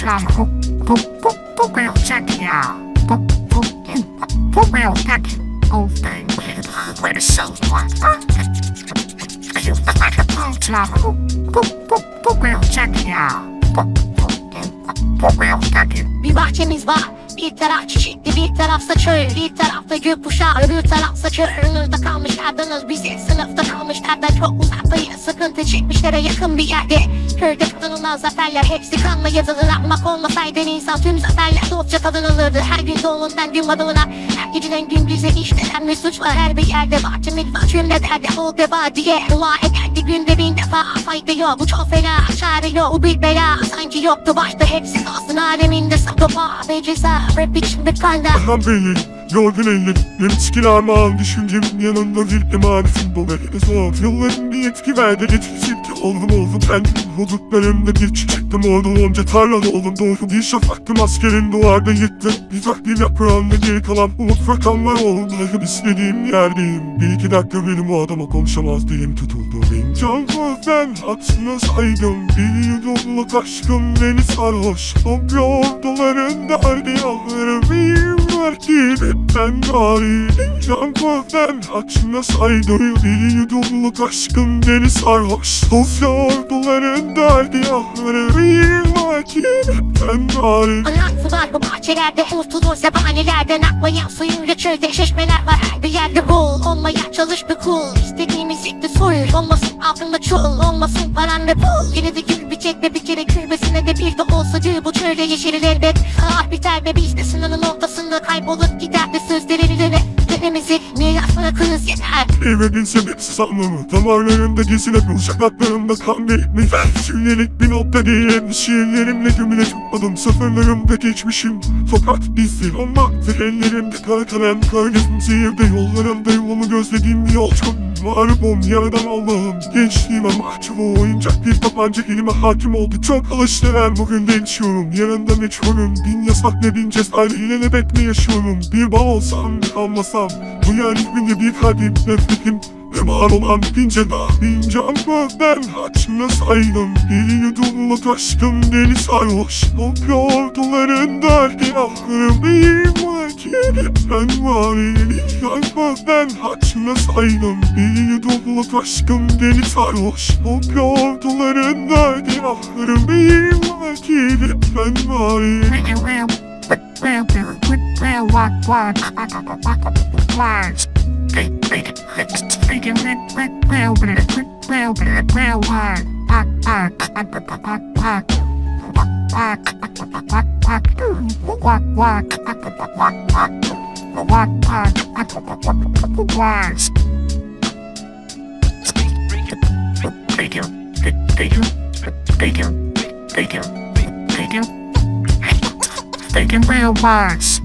常不不不不会有这样，不不不不会有那个欧美味的味的手段。常不不不不会有这样，不不不不会有那个。Be watching this bar. Bir taraf çiçekli bir tarafsa çöl Bir tarafta gökkuşağı öbür tarafsa çöl Önünüzde kalmış kardınız bizi Sınıfta kalmışlardan çok uzaktayız Sıkıntı çekmişlere yakın bir yerde. Köyde kazanılan zaferler hepsi kanla yazılır. Akmak olmasaydı insan tüm zaferler dostça tadınılırdı. Her gün doğumundan gün madalına Her geceden gün bize işlenen bir suç var. Her bir yerde bahçemiz var cümlelerde o deva diye Dua ederdi. Günde bin defa Fayda yok. Bu çok fena Çare yok. Bu bir bela Sanki yoktu. Başta hepsi kalsın aleminde Sadoba ve ceza Repeat the color. Habihin. Yorgun ellerim Yetişkin armağan düşüncem yanında bir emanetim dolu Eline zor yılların bir yetki verdi Yetişirken oldum oldum ben. Hudutlarımda bir çiçektim orada onca tarlada oldum. Doğru bir şafaktım askerin duvarda yıktım Bir takdir yaprağımda geri kalan umut rakamlar oldu. İstediğim yerdeyim. Bir iki dakika benim o adama konuşamaz dilim tutuldu. Benim can ben hatırına saydım. Bir yudumluk aşkım beni sarhoş. Topluyor doların derdi partinin ben dahil Can kahven açına saydoyu Bir yudumluk aşkım beni sarhoş. Sofya orduların derdi ahları Bir makin ben dahil Anası var bu bahçelerde kurtulur Zebanelerden akmayan suyun rüçülde şişmeler var Her bir yerde. Bul Olmaya çalış bir kul İstediğimiz yıktı soyur Olmasın aklında çul Olmasın paran ve pul. Yine de gün çekme bir kere külbesine de bir de olsa gül Bu çölde yeşerir elbet Ah biter ve biz de sınırın ortasında kaybolup gider de sözleri ileri Dönemizi miras bırakırız yeter? Evredin sebepsiz anlamı Damarlarımda kesilip Şakaklarımda kan birikmiş. Şimdilik bir nokta değil Şiirlerimle gömüle tutmadım Sıfırlarımda geçmişim. Fakat bizdir olmaktır Ellerimde kara kalem Kardeşim seyirde yollarımda yolumu gözlediğim bir yolcu Varım yaradan Allah'ım Gençliğime mahcubu oyuncak bir tabanca elime hakim oldu. Çok alıştılar bugün değişiyorum Yanında meçhulüm. Bin yasak ne bin cesaret ilelebet mi yaşıyorum? Bir bağ olsam kalmasam Duyar ismini bir hadip nefretim Memar olan pince dağınca ama ben saydım. Bir yudumla taştım. Deli sarhoş Okuyordukların derdi aklım iyiyim Gelip ben var eli ben haçına saydım. Bir yudumla taştım. Deli sarhoş Okuyordukların derdi aklım iyiyim Gelip ben var eli flag at the bottom of the flags. They made it fixed, they can make it real, but it real, but it real hard. Back, back, at the back, back. Walk, walk, at the back, back. Walk, walk, at the back, back. Walk, walk, at the back, back. Flags. They do, they do, they do, they do, they do. They can real words.